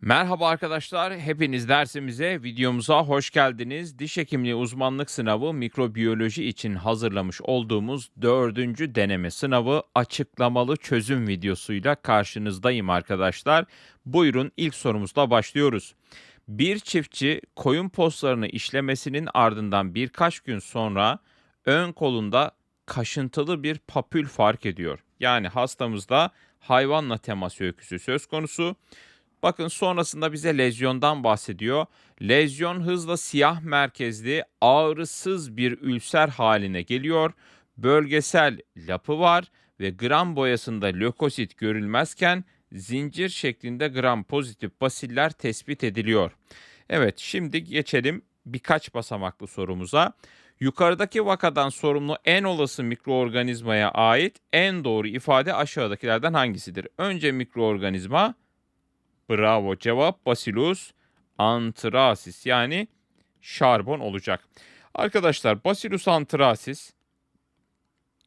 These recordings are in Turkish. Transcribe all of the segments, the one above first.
Merhaba arkadaşlar, hepiniz dersimize, videomuza hoş geldiniz. Diş hekimliği uzmanlık sınavı mikrobiyoloji için hazırlamış olduğumuz dördüncü deneme sınavı açıklamalı çözüm videosuyla karşınızdayım arkadaşlar. Buyurun ilk sorumuzla başlıyoruz. Bir çiftçi koyun postlarını işlemesinin ardından birkaç gün sonra ön kolunda kaşıntılı bir papül fark ediyor. Yani hastamızda hayvanla temas öyküsü söz konusu. Bakın sonrasında bize lezyondan bahsediyor. Lezyon hızla siyah merkezli ağrısız bir ülser haline geliyor. Bölgesel lapı var ve gram boyasında lökosit görülmezken zincir şeklinde gram pozitif basiller tespit ediliyor. Evet şimdi geçelim birkaç basamaklı sorumuza. Yukarıdaki vakadan sorumlu en olası mikroorganizmaya ait en doğru ifade aşağıdakilerden hangisidir? Önce mikroorganizma Bravo cevap Bacillus anthracis yani şarbon olacak. Arkadaşlar Bacillus anthracis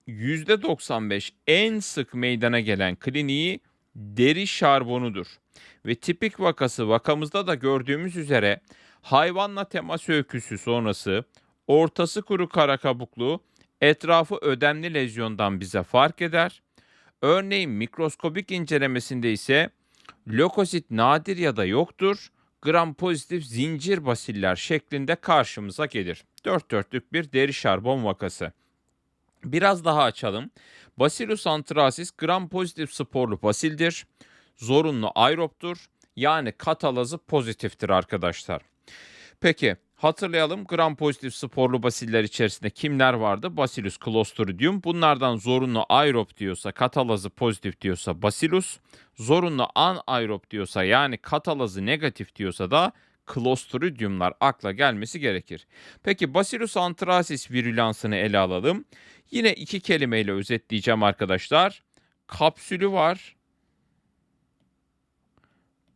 %95 en sık meydana gelen kliniği deri şarbonudur. Ve tipik vakası vakamızda da gördüğümüz üzere hayvanla temas öyküsü sonrası ortası kuru kara kabuklu etrafı ödemli lezyondan bize fark eder. Örneğin mikroskobik incelemesinde ise lökosit nadir ya da yoktur. Gram pozitif zincir basiller şeklinde karşımıza gelir. Dört dörtlük bir deri şarbon vakası. Biraz daha açalım. Bacillus anthracis gram pozitif sporlu basildir. Zorunlu aeroptur. Yani katalazı pozitiftir arkadaşlar. Peki hatırlayalım gram pozitif sporlu basiller içerisinde kimler vardı? Bacillus clostridium. Bunlardan zorunlu aerob diyorsa katalazı pozitif diyorsa Bacillus. Zorunlu anaerob diyorsa yani katalazı negatif diyorsa da Clostridium'lar akla gelmesi gerekir. Peki Bacillus anthracis virülansını ele alalım. Yine iki kelimeyle özetleyeceğim arkadaşlar. Kapsülü var.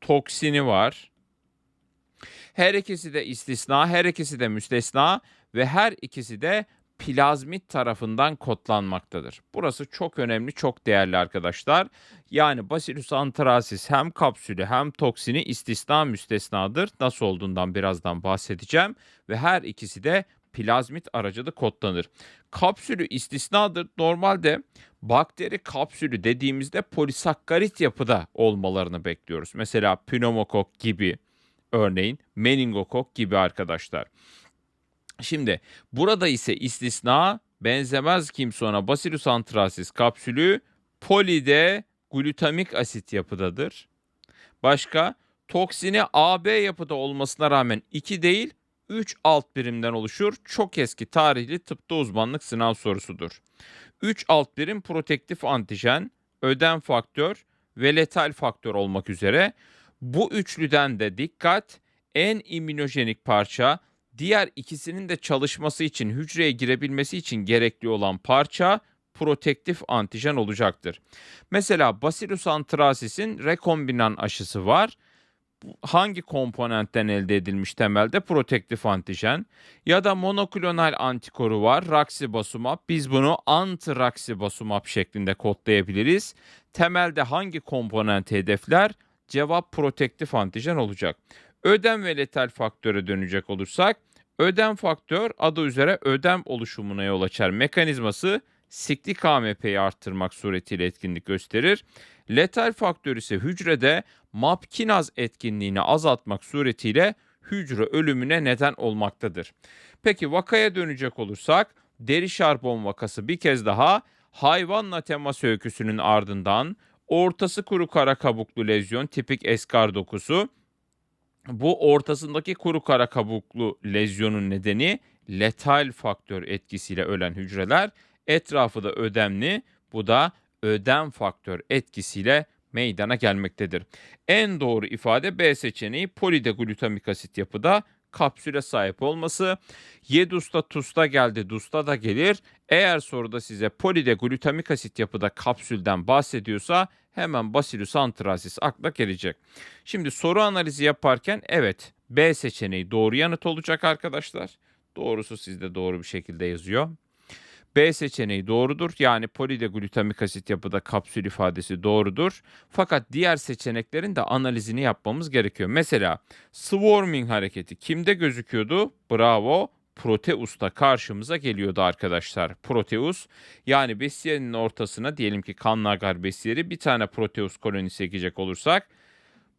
Toksini var. Her ikisi de istisna, her ikisi de müstesna ve her ikisi de plazmit tarafından kodlanmaktadır. Burası çok önemli, çok değerli arkadaşlar. Yani Bacillus anthracis hem kapsülü hem toksini istisna müstesnadır. Nasıl olduğundan birazdan bahsedeceğim ve her ikisi de plazmit aracılığı kodlanır. Kapsülü istisnadır. Normalde bakteri kapsülü dediğimizde polisakkarit yapıda olmalarını bekliyoruz. Mesela pneumokok gibi örneğin meningokok gibi arkadaşlar. Şimdi burada ise istisna benzemez kimse ona Bacillus anthracis kapsülü polide glutamik asit yapıdadır. Başka toksini AB yapıda olmasına rağmen 2 değil 3 alt birimden oluşur. Çok eski tarihli tıpta uzmanlık sınav sorusudur. 3 alt birim protektif antijen, ödem faktör ve letal faktör olmak üzere bu üçlüden de dikkat en immünojenik parça diğer ikisinin de çalışması için hücreye girebilmesi için gerekli olan parça protektif antijen olacaktır. Mesela Bacillus anthracis'in rekombinan aşısı var. Hangi komponentten elde edilmiş temelde protektif antijen ya da monoklonal antikoru var Raxibasumab. Biz bunu anti-Raxibasumab şeklinde kodlayabiliriz. Temelde hangi komponenti hedefler? Cevap protektif antijen olacak. Ödem ve letal faktöre dönecek olursak, ödem faktör adı üzere ödem oluşumuna yol açar mekanizması siklik AMP'yi arttırmak suretiyle etkinlik gösterir. Letal faktör ise hücrede MAP-kinaz etkinliğini azaltmak suretiyle hücre ölümüne neden olmaktadır. Peki vakaya dönecek olursak deri şarbon vakası bir kez daha hayvanla temas öyküsünün ardından ortası kuru kara kabuklu lezyon tipik eskar dokusu bu ortasındaki kuru kara kabuklu lezyonun nedeni letal faktör etkisiyle ölen hücreler. Etrafı da ödemli. Bu da ödem faktör etkisiyle meydana gelmektedir. En doğru ifade B seçeneği polideglutamik asit yapıda kapsüle sahip olması. Yedusta tusta geldi dusta da gelir. Eğer soruda size polideglutamik asit yapıda kapsülden bahsediyorsa hemen Bacillus anthracis akla gelecek. Şimdi soru analizi yaparken evet B seçeneği doğru yanıt olacak arkadaşlar. Doğrusu sizde doğru bir şekilde yazıyor. B seçeneği doğrudur. Yani polideglutamik asit yapıda kapsül ifadesi doğrudur. Fakat diğer seçeneklerin de analizini yapmamız gerekiyor. Mesela swarming hareketi kimde gözüküyordu? Bravo. Proteus'ta karşımıza geliyordu arkadaşlar. Proteus yani besiyerinin ortasına diyelim ki kanlı agar besiyeri bir tane Proteus kolonisi ekecek olursak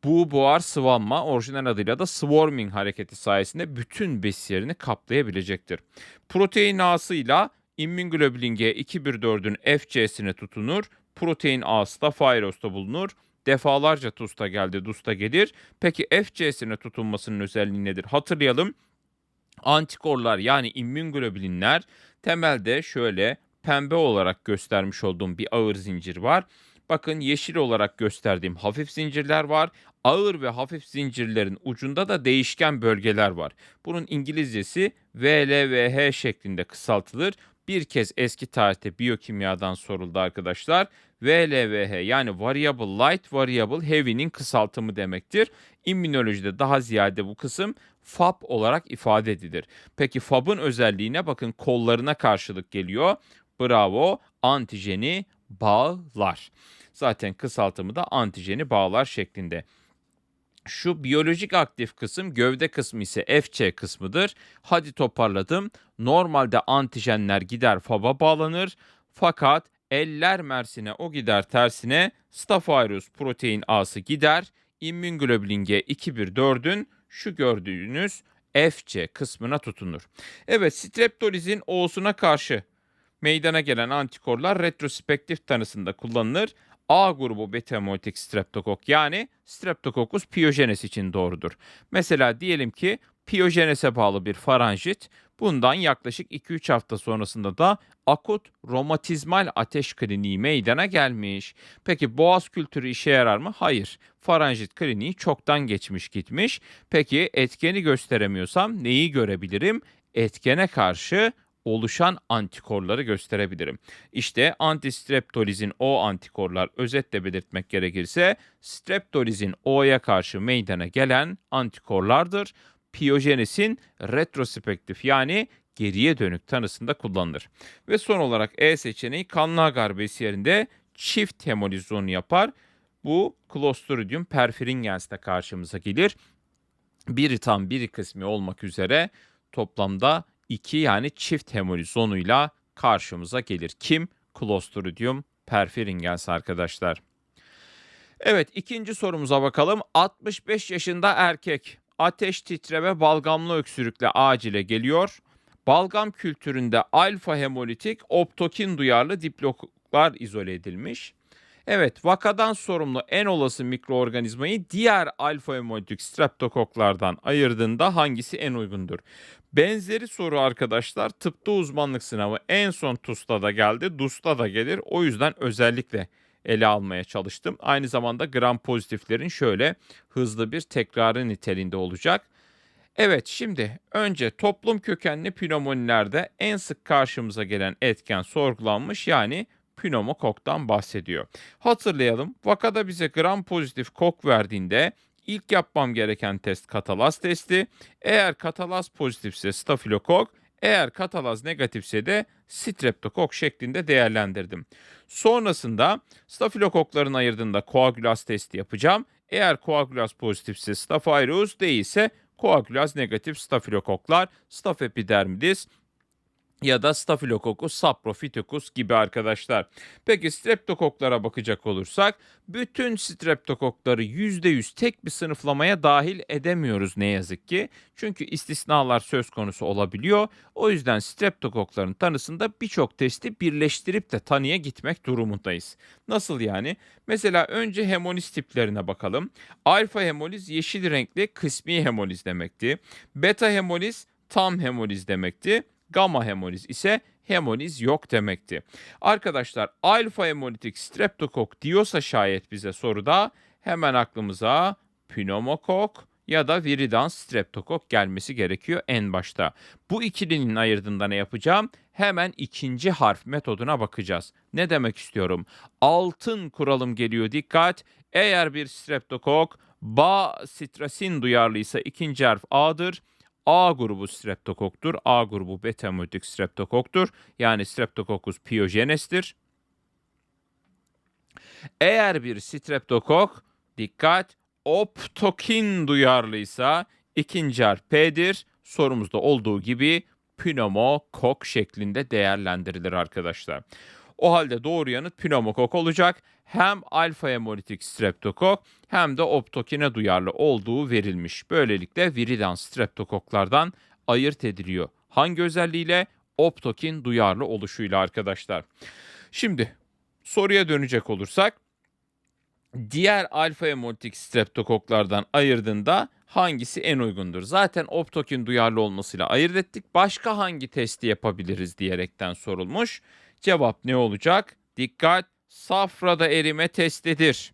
bu buhar sıvanma orijinal adıyla da swarming hareketi sayesinde bütün besiyerini kaplayabilecektir. Protein A'sıyla immunoglobulin G 214'ün FC'sine tutunur. Protein A'sı da Fairos'ta bulunur. Defalarca TUS'ta geldi, DUS'ta gelir. Peki FC'sine tutunmasının özelliği nedir? Hatırlayalım. Antikorlar yani immünglobulinler temelde şöyle pembe olarak göstermiş olduğum bir ağır zincir var. Bakın yeşil olarak gösterdiğim hafif zincirler var. Ağır ve hafif zincirlerin ucunda da değişken bölgeler var. Bunun İngilizcesi VLVH şeklinde kısaltılır. Bir kez eski tarihte biyokimyadan soruldu arkadaşlar. VLVH yani Variable Light Variable Heavy'nin kısaltımı demektir. İmmünolojide daha ziyade bu kısım FAB olarak ifade edilir. Peki FAB'ın özelliğine bakın kollarına karşılık geliyor. Bravo antijeni bağlar. Zaten kısaltımı da antijeni bağlar şeklinde. Şu biyolojik aktif kısım gövde kısmı ise FC kısmıdır. Hadi toparladım. Normalde antijenler gider FAB'a bağlanır. Fakat eller mersine o gider tersine Staphylococcus protein A'sı gider. İmmünoglobulin G 214'ün şu gördüğünüz FC kısmına tutunur. Evet streptolizin O'suna karşı meydana gelen antikorlar retrospektif tanısında kullanılır. A grubu beta hemolytik streptokok yani Streptococcus pyogenes için doğrudur. Mesela diyelim ki piyojenese bağlı bir faranjit bundan yaklaşık 2-3 hafta sonrasında da akut romatizmal ateş kliniği meydana gelmiş. Peki boğaz kültürü işe yarar mı? Hayır. Faranjit kliniği çoktan geçmiş gitmiş. Peki etkeni gösteremiyorsam neyi görebilirim? Etkene karşı oluşan antikorları gösterebilirim. İşte antistreptolizin O antikorlar özetle belirtmek gerekirse streptolizin O'ya karşı meydana gelen antikorlardır. Piyojenesin retrospektif yani geriye dönük tanısında kullanılır. Ve son olarak E seçeneği kanlı agar besiyerinde çift hemolizonu yapar. Bu Clostridium perfringens karşımıza gelir. Biri tam biri kısmı olmak üzere toplamda 2 yani çift hemolizonuyla karşımıza gelir. Kim? Clostridium perfringens arkadaşlar. Evet ikinci sorumuza bakalım. 65 yaşında erkek ateş titreme balgamlı öksürükle acile geliyor. Balgam kültüründe alfa hemolitik optokin duyarlı diploklar izole edilmiş. Evet, vakadan sorumlu en olası mikroorganizmayı diğer alfa hemolitik streptokoklardan ayırdığında hangisi en uygundur? Benzeri soru arkadaşlar tıpta uzmanlık sınavı en son TUS'ta da geldi, DUS'ta da gelir. O yüzden özellikle ele almaya çalıştım. Aynı zamanda gram pozitiflerin şöyle hızlı bir tekrarı niteliğinde olacak. Evet şimdi önce toplum kökenli pneumonilerde en sık karşımıza gelen etken sorgulanmış yani pneumokoktan bahsediyor. Hatırlayalım vakada bize gram pozitif kok verdiğinde ilk yapmam gereken test katalaz testi. Eğer katalaz pozitifse stafilokok, eğer katalaz negatifse de streptokok şeklinde değerlendirdim. Sonrasında stafilokokların ayırdığında koagülaz testi yapacağım. Eğer koagülaz pozitifse staphylococcus değilse koagülaz negatif stafilokoklar, staf epidermidis, ya da Staphylococcus saprophyticus gibi arkadaşlar. Peki streptokoklara bakacak olursak bütün streptokokları %100 tek bir sınıflamaya dahil edemiyoruz ne yazık ki. Çünkü istisnalar söz konusu olabiliyor. O yüzden streptokokların tanısında birçok testi birleştirip de tanıya gitmek durumundayız. Nasıl yani? Mesela önce hemoliz tiplerine bakalım. Alfa hemoliz yeşil renkli kısmi hemoliz demekti. Beta hemoliz tam hemoliz demekti. Gamma hemoliz ise hemoliz yok demekti. Arkadaşlar alfa hemolitik streptokok diyorsa şayet bize soruda hemen aklımıza pneumokok ya da viridan streptokok gelmesi gerekiyor en başta. Bu ikilinin ayırdığında ne yapacağım? Hemen ikinci harf metoduna bakacağız. Ne demek istiyorum? Altın kuralım geliyor dikkat. Eğer bir streptokok ba sitrasin duyarlıysa ikinci harf A'dır. A grubu streptokoktur. A grubu beta hemolitik streptokoktur. Yani streptokokus piyojenestir. Eğer bir streptokok dikkat optokin duyarlıysa ikinci harf. Sorumuzda olduğu gibi pneumokok şeklinde değerlendirilir arkadaşlar. O halde doğru yanıt pneumokok olacak. Hem alfa hemolitik streptokok hem de optokine duyarlı olduğu verilmiş. Böylelikle viridan streptokoklardan ayırt ediliyor. Hangi özelliğiyle? Optokin duyarlı oluşuyla arkadaşlar. Şimdi soruya dönecek olursak diğer alfa hemolitik streptokoklardan ayırdığında hangisi en uygundur? Zaten optokin duyarlı olmasıyla ayırt ettik. Başka hangi testi yapabiliriz diyerekten sorulmuş. Cevap ne olacak? Dikkat safrada erime testidir.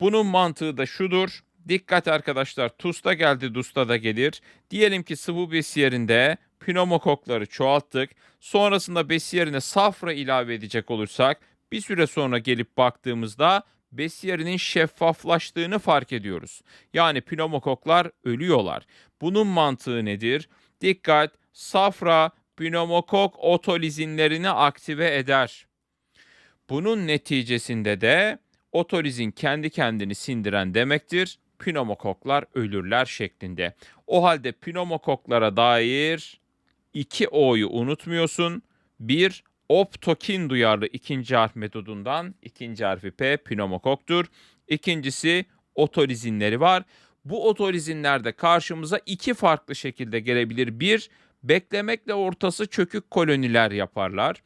Bunun mantığı da şudur. Dikkat arkadaşlar TUS'ta geldi DUS'ta da gelir. Diyelim ki sıvı besiyerinde pneumokokları çoğalttık. Sonrasında besiyerine safra ilave edecek olursak bir süre sonra gelip baktığımızda besiyerinin şeffaflaştığını fark ediyoruz. Yani pneumokoklar ölüyorlar. Bunun mantığı nedir? Dikkat safra pneumokok otolizinlerini aktive eder. Bunun neticesinde de otolizin kendi kendini sindiren demektir. Pneumokoklar ölürler şeklinde. O halde pneumokoklara dair iki O'yu unutmuyorsun. Bir, optokin duyarlı ikinci harf metodundan ikinci harfi P pneumokoktur. İkincisi otolizinleri var. Bu otolizinlerde karşımıza iki farklı şekilde gelebilir. Bir, beklemekle ortası çökük koloniler yaparlar.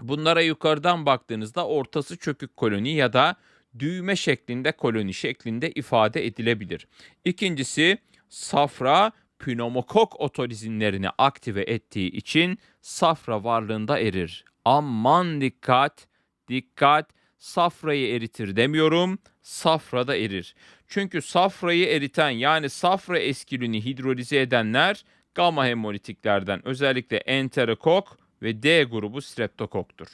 Bunlara yukarıdan baktığınızda ortası çökük koloni ya da düğme şeklinde koloni şeklinde ifade edilebilir. İkincisi safra pneumokok otolizinlerini aktive ettiği için safra varlığında erir. Aman dikkat, dikkat safrayı eritir demiyorum, safra da erir. Çünkü safrayı eriten yani safra eskilini hidrolize edenler gamma hemolitiklerden özellikle enterokok ve D grubu streptokoktur.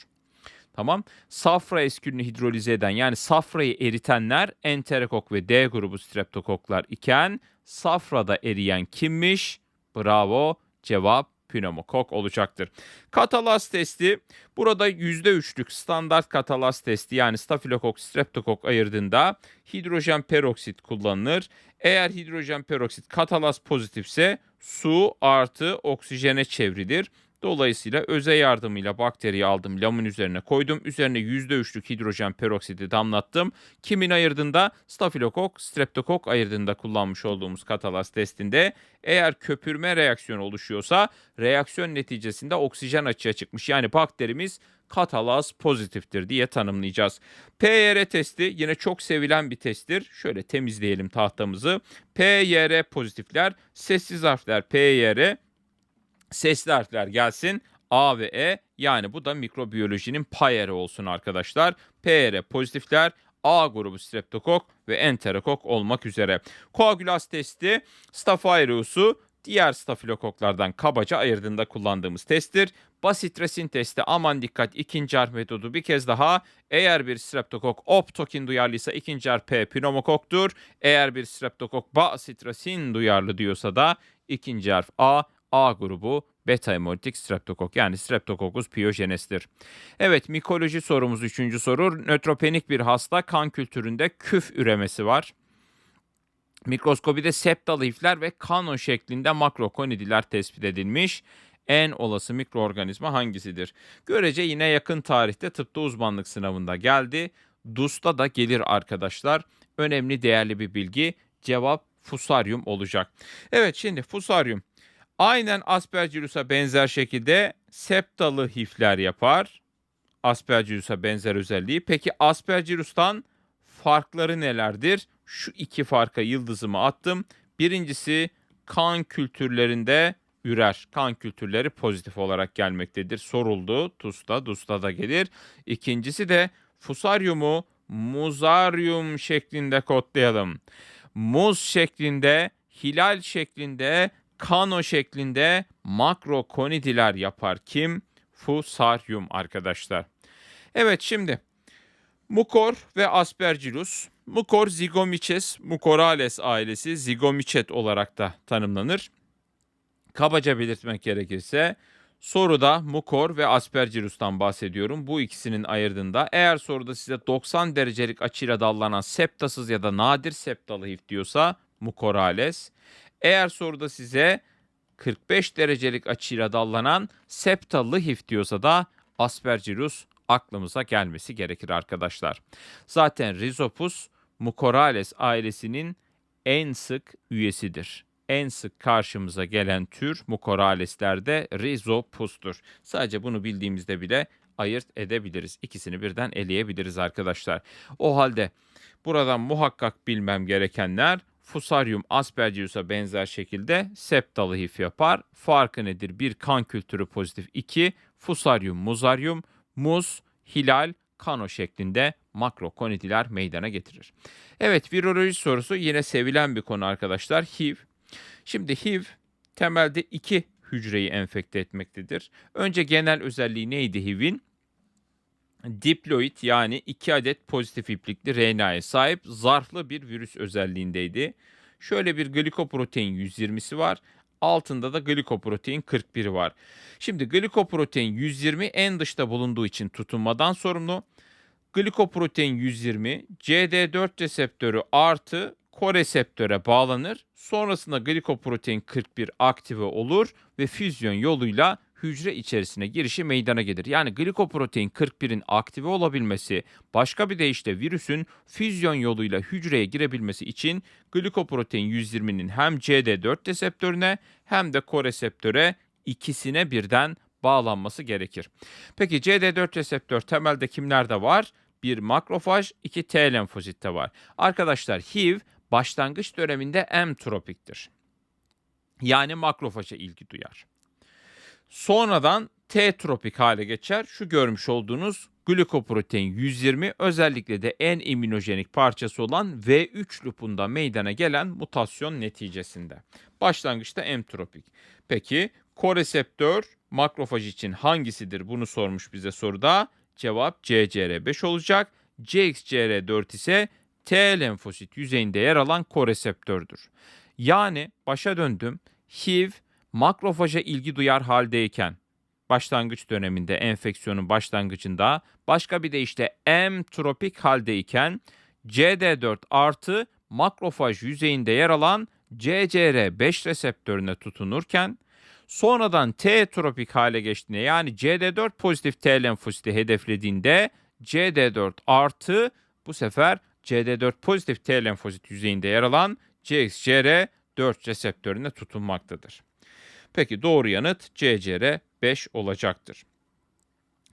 Tamam. Safra eskülünü hidrolize eden yani safrayı eritenler enterokok ve D grubu streptokoklar iken safrada eriyen kimmiş? Bravo. Cevap pneumokok olacaktır. Katalaz testi burada %3'lük standart katalaz testi yani stafilokok streptokok ayırdığında hidrojen peroksit kullanılır. Eğer hidrojen peroksit katalaz pozitifse su artı oksijene çevrilir. Dolayısıyla öze yardımıyla bakteriyi aldım, lamın üzerine koydum. Üzerine %3'lük hidrojen peroksidi damlattım. Kimin ayırdığında? Stafilokok, streptokok ayırdığında kullanmış olduğumuz katalaz testinde eğer köpürme reaksiyonu oluşuyorsa reaksiyon neticesinde oksijen açığa çıkmış. Yani bakterimiz katalaz pozitiftir diye tanımlayacağız. PYR testi yine çok sevilen bir testtir. Şöyle temizleyelim tahtamızı. PYR pozitifler, sessiz harfler PYR, sesli harfler gelsin. A ve E yani bu da mikrobiyolojinin payeri olsun arkadaşlar. PR pozitifler A grubu streptokok ve enterokok olmak üzere. Koagülaz testi Staph diğer stafilokoklardan kabaca ayırdığında kullandığımız testtir. Basit resin testi aman dikkat ikinci harf metodu bir kez daha. Eğer bir streptokok optokin duyarlıysa ikinci harf P pneumokoktur. Eğer bir streptokok basit resin duyarlı diyorsa da ikinci harf A A grubu beta hemolitik streptokok yani streptokokus piyojenestir. Evet mikoloji sorumuz üçüncü soru. Nötropenik bir hasta kan kültüründe küf üremesi var. Mikroskopide septal hifler ve kano şeklinde makrokonidiler tespit edilmiş. En olası mikroorganizma hangisidir? Görece yine yakın tarihte tıpta uzmanlık sınavında geldi. DUS'ta da gelir arkadaşlar. Önemli değerli bir bilgi. Cevap fusaryum olacak. Evet şimdi fusaryum Aynen Aspergillus'a benzer şekilde septalı hifler yapar. Aspergillus'a benzer özelliği. Peki Aspergillus'tan farkları nelerdir? Şu iki farka yıldızımı attım. Birincisi kan kültürlerinde ürer. Kan kültürleri pozitif olarak gelmektedir. Soruldu. TUS'ta, DUS'ta da gelir. İkincisi de fusaryumu muzaryum şeklinde kodlayalım. Muz şeklinde, hilal şeklinde kano şeklinde makrokonidiler yapar. Kim? Fusaryum arkadaşlar. Evet şimdi Mukor ve Aspergillus. Mukor Zygomyces mucorales ailesi Zygomycet olarak da tanımlanır. Kabaca belirtmek gerekirse soruda mukor ve aspergillus'tan bahsediyorum. Bu ikisinin ayırdığında eğer soruda size 90 derecelik açıyla dallanan septasız ya da nadir septalı hif diyorsa mukorales. Eğer soruda size 45 derecelik açıyla dallanan septalı hif diyorsa da aspergillus aklımıza gelmesi gerekir arkadaşlar. Zaten Rhizopus mucorales ailesinin en sık üyesidir. En sık karşımıza gelen tür mucoraleslerde Rhizopus'tur. Sadece bunu bildiğimizde bile ayırt edebiliriz. İkisini birden eleyebiliriz arkadaşlar. O halde buradan muhakkak bilmem gerekenler Fusarium aspergillus'a benzer şekilde septalı hif yapar. Farkı nedir? Bir kan kültürü pozitif. 2 Fusarium muzaryum muz, hilal, kano şeklinde makrokonidiler meydana getirir. Evet viroloji sorusu yine sevilen bir konu arkadaşlar. HIV. Şimdi HIV temelde iki hücreyi enfekte etmektedir. Önce genel özelliği neydi HIV'in? Diploid yani iki adet pozitif iplikli RNA'ya sahip zarflı bir virüs özelliğindeydi. Şöyle bir glikoprotein 120'si var. Altında da glikoprotein 41 var. Şimdi glikoprotein 120 en dışta bulunduğu için tutunmadan sorumlu. Glikoprotein 120 CD4 reseptörü artı koreseptöre bağlanır. Sonrasında glikoprotein 41 aktive olur ve füzyon yoluyla hücre içerisine girişi meydana gelir. Yani glikoprotein 41'in aktive olabilmesi, başka bir deyişle virüsün füzyon yoluyla hücreye girebilmesi için glikoprotein 120'nin hem CD4 reseptörüne hem de koreseptöre ikisine birden bağlanması gerekir. Peki CD4 reseptör temelde kimlerde var? Bir makrofaj, iki T lenfozitte var. Arkadaşlar HIV başlangıç döneminde M-tropiktir. Yani makrofaja ilgi duyar. Sonradan T-tropik hale geçer. Şu görmüş olduğunuz glikoprotein 120 özellikle de en immünojenik parçası olan V3 lupunda meydana gelen mutasyon neticesinde. Başlangıçta M-tropik. Peki koreseptör makrofaj için hangisidir bunu sormuş bize soruda. Cevap CCR5 olacak. CXCR4 ise T lenfosit yüzeyinde yer alan koreseptördür. Yani başa döndüm. HIV makrofaja ilgi duyar haldeyken başlangıç döneminde enfeksiyonun başlangıcında başka bir de işte M tropik haldeyken CD4 artı makrofaj yüzeyinde yer alan CCR5 reseptörüne tutunurken sonradan T tropik hale geçtiğinde yani CD4 pozitif T lenfositi hedeflediğinde CD4 artı bu sefer CD4 pozitif T lenfosit yüzeyinde yer alan CXCR4 reseptörüne tutunmaktadır. Peki doğru yanıt CCR 5 olacaktır.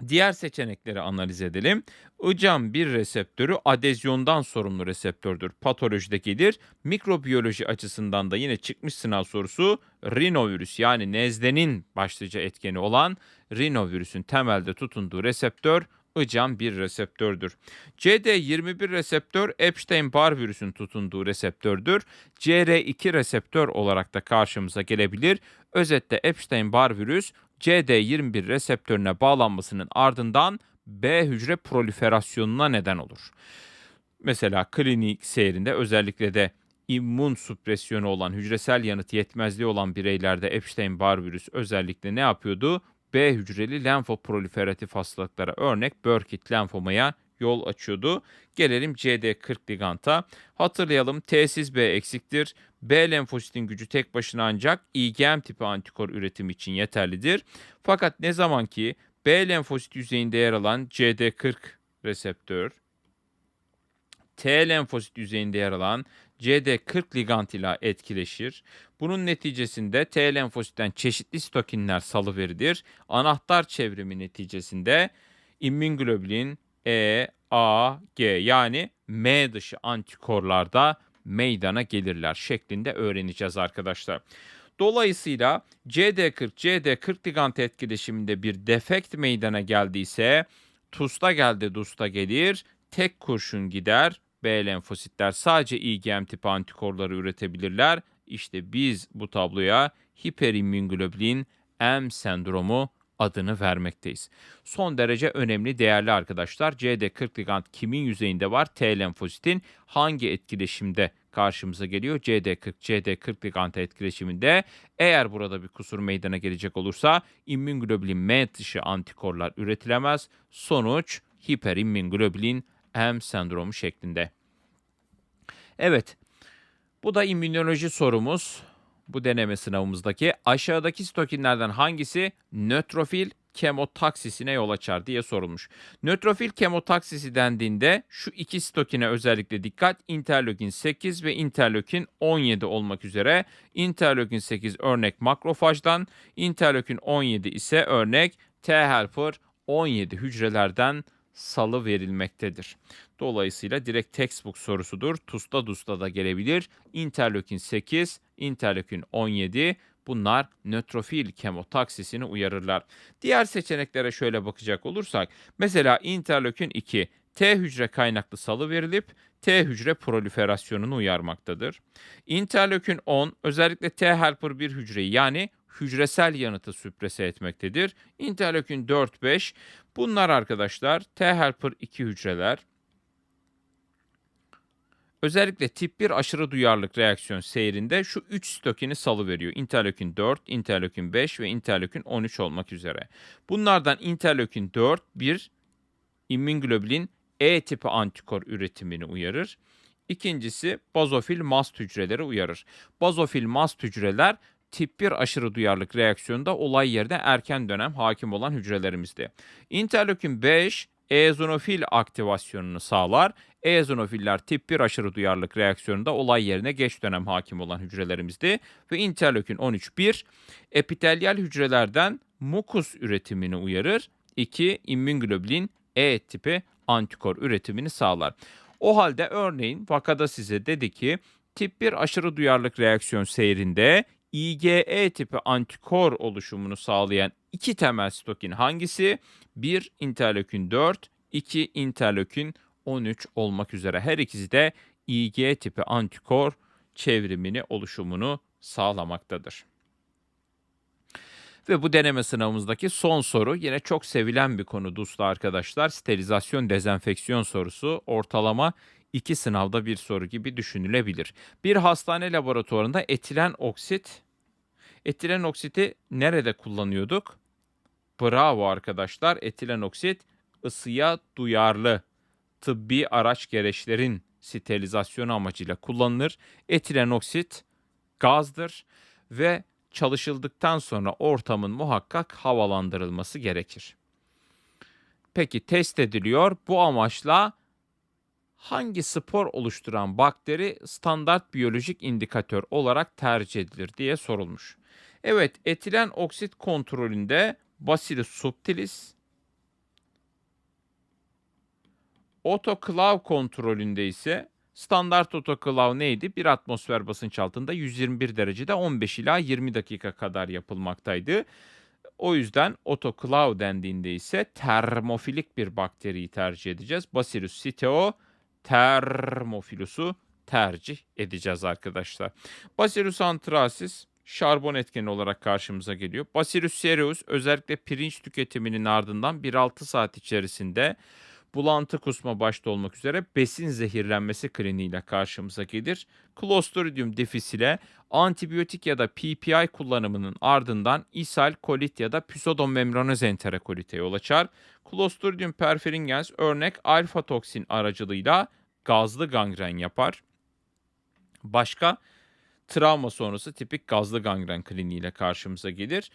Diğer seçenekleri analiz edelim. ICAM bir reseptörü adezyondan sorumlu reseptördür. Patolojide gelir. Mikrobiyoloji açısından da yine çıkmış sınav sorusu rinovirüs yani nezlenin başlıca etkeni olan rinovirüsün temelde tutunduğu reseptör ICAM bir reseptördür. CD21 reseptör Epstein-Barr virüsün tutunduğu reseptördür. CR2 reseptör olarak da karşımıza gelebilir. Özetle Epstein-Barr virüs CD21 reseptörüne bağlanmasının ardından B hücre proliferasyonuna neden olur. Mesela klinik seyrinde özellikle de immün supresyonu olan, hücresel yanıt yetmezliği olan bireylerde Epstein-Barr virüs özellikle ne yapıyordu? B hücreli lenfoproliferatif hastalıklara örnek Burkitt lenfomaya yol açıyordu. Gelelim CD40 liganta. Hatırlayalım T-siz B eksiktir. B lenfositin gücü tek başına ancak IgM tipi antikor üretimi için yeterlidir. Fakat ne zaman ki B lenfosit yüzeyinde yer alan CD40 reseptör, T lenfosit yüzeyinde yer alan CD40 ligand ile etkileşir. Bunun neticesinde T lenfositten çeşitli sitokinler salıverilir. Anahtar çevrimi neticesinde immünoglobulin E, A, G yani M dışı antikorlarda meydana gelirler şeklinde öğreneceğiz arkadaşlar. Dolayısıyla CD40, CD40 ligand etkileşiminde bir defekt meydana geldiyse TUS'ta geldi DUS'ta gelir, tek kurşun gider, B lenfositler sadece IgM tipi antikorları üretebilirler. İşte biz bu tabloya hiperimmünglobulin M sendromu adını vermekteyiz. Son derece önemli değerli arkadaşlar. CD40 ligand kimin yüzeyinde var? T lenfositin hangi etkileşimde karşımıza geliyor? CD40 CD40 ligand etkileşiminde eğer burada bir kusur meydana gelecek olursa immünoglobulin M dışı antikorlar üretilemez. Sonuç hiperimmünoglobulin M sendromu şeklinde. Evet. Bu da immünoloji sorumuz. Bu deneme sınavımızdaki aşağıdaki stokinlerden hangisi nötrofil kemotaksisine yol açar diye sorulmuş. Nötrofil kemotaksisi dendiğinde şu iki stokine özellikle dikkat. Interleukin 8 ve interleukin 17 olmak üzere. Interleukin 8 örnek makrofajdan, interleukin 17 ise örnek T helper 17 hücrelerden salı verilmektedir. Dolayısıyla direkt textbook sorusudur. TUS'ta DUS'ta da gelebilir. Interleukin 8, interleukin 17 bunlar nötrofil kemotaksisini uyarırlar. Diğer seçeneklere şöyle bakacak olursak mesela interleukin 2 T hücre kaynaklı salı verilip T hücre proliferasyonunu uyarmaktadır. Interleukin 10 özellikle T helper 1 hücreyi yani hücresel yanıtı süprese etmektedir. Interleukin 4-5 bunlar arkadaşlar T helper 2 hücreler. Özellikle tip 1 aşırı duyarlılık reaksiyon seyrinde şu 3 stokini salı veriyor. Interleukin 4, interleukin 5 ve interleukin 13 olmak üzere. Bunlardan interleukin 4 bir immünoglobulin E tipi antikor üretimini uyarır. İkincisi bazofil mast hücreleri uyarır. Bazofil mast hücreler tip 1 aşırı duyarlılık reaksiyonunda olay yerine erken dönem hakim olan hücrelerimizde. Interleukin 5 eozinofil aktivasyonunu sağlar. Eozinofiller tip 1 aşırı duyarlılık reaksiyonunda olay yerine geç dönem hakim olan hücrelerimizde ve interleukin 13 1 epitelyal hücrelerden mukus üretimini uyarır. 2 immünoglobulin E tipi antikor üretimini sağlar. O halde örneğin vakada size dedi ki tip 1 aşırı duyarlılık reaksiyon seyrinde IgE tipi antikor oluşumunu sağlayan iki temel stokin hangisi? 1 interleukin 4, 2 interleukin 13 olmak üzere her ikisi de IgE tipi antikor çevrimini oluşumunu sağlamaktadır. Ve bu deneme sınavımızdaki son soru yine çok sevilen bir konu DUS'ta arkadaşlar. Sterilizasyon dezenfeksiyon sorusu ortalama iki sınavda bir soru gibi düşünülebilir. Bir hastane laboratuvarında etilen oksit, etilen oksiti nerede kullanıyorduk? Bravo arkadaşlar. Etilen oksit ısıya duyarlı tıbbi araç gereçlerin sterilizasyonu amacıyla kullanılır. Etilen oksit gazdır ve çalışıldıktan sonra ortamın muhakkak havalandırılması gerekir. Peki test ediliyor. Bu amaçla hangi spor oluşturan bakteri standart biyolojik indikatör olarak tercih edilir diye sorulmuş. Evet, etilen oksit kontrolünde Bacillus subtilis, otoklav kontrolünde ise standart otoklav neydi? Bir atmosfer basınç altında 121 derecede 15 ila 20 dakika kadar yapılmaktaydı. O yüzden otoklav dendiğinde ise termofilik bir bakteriyi tercih edeceğiz. Bacillus siteo termofilusu tercih edeceğiz arkadaşlar. Bacillus anthracis şarbon etkeni olarak karşımıza geliyor. Bacillus cereus özellikle pirinç tüketiminin ardından 1-6 saat içerisinde bulantı kusma başta olmak üzere besin zehirlenmesi kliniğiyle karşımıza gelir. Clostridium difficile antibiyotik ya da PPI kullanımının ardından ishal, kolit ya da pseudomembranoz enterokolite yol açar. Clostridium perfringens örnek alfa toksin aracılığıyla gazlı gangren yapar. Başka travma sonrası tipik gazlı gangren kliniğiyle karşımıza gelir.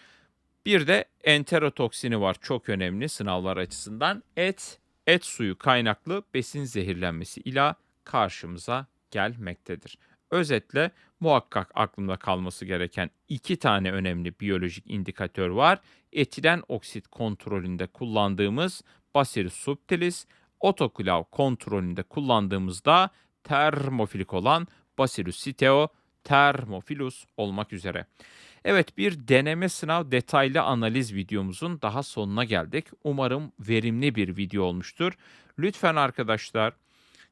Bir de enterotoksini var çok önemli sınavlar açısından. Et, et suyu kaynaklı besin zehirlenmesi ile karşımıza gelmektedir. Özetle muhakkak aklımda kalması gereken iki tane önemli biyolojik indikatör var. Etilen oksit kontrolünde kullandığımız Bacillus subtilis, otoklav kontrolünde kullandığımızda termofilik olan Bacillus siteo termofilus olmak üzere. Evet bir deneme sınav detaylı analiz videomuzun daha sonuna geldik. Umarım verimli bir video olmuştur. Lütfen arkadaşlar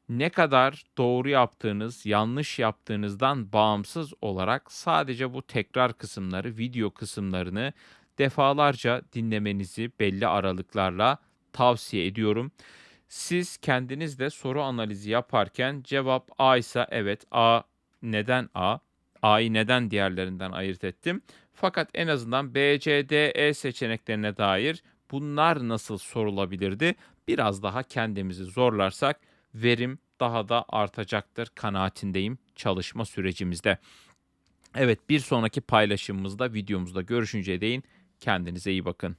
ne kadar doğru yaptığınız, yanlış yaptığınızdan bağımsız olarak sadece bu tekrar kısımları, video kısımlarını defalarca dinlemenizi belli aralıklarla tavsiye ediyorum. Siz kendiniz de soru analizi yaparken cevap A ise evet A neden A? A'yı neden diğerlerinden ayırt ettim? Fakat en azından B, C, D, E seçeneklerine dair bunlar nasıl sorulabilirdi? Biraz daha kendimizi zorlarsak verim daha da artacaktır kanaatindeyim çalışma sürecimizde. Evet bir sonraki paylaşımımızda videomuzda görüşünceye değin kendinize iyi bakın.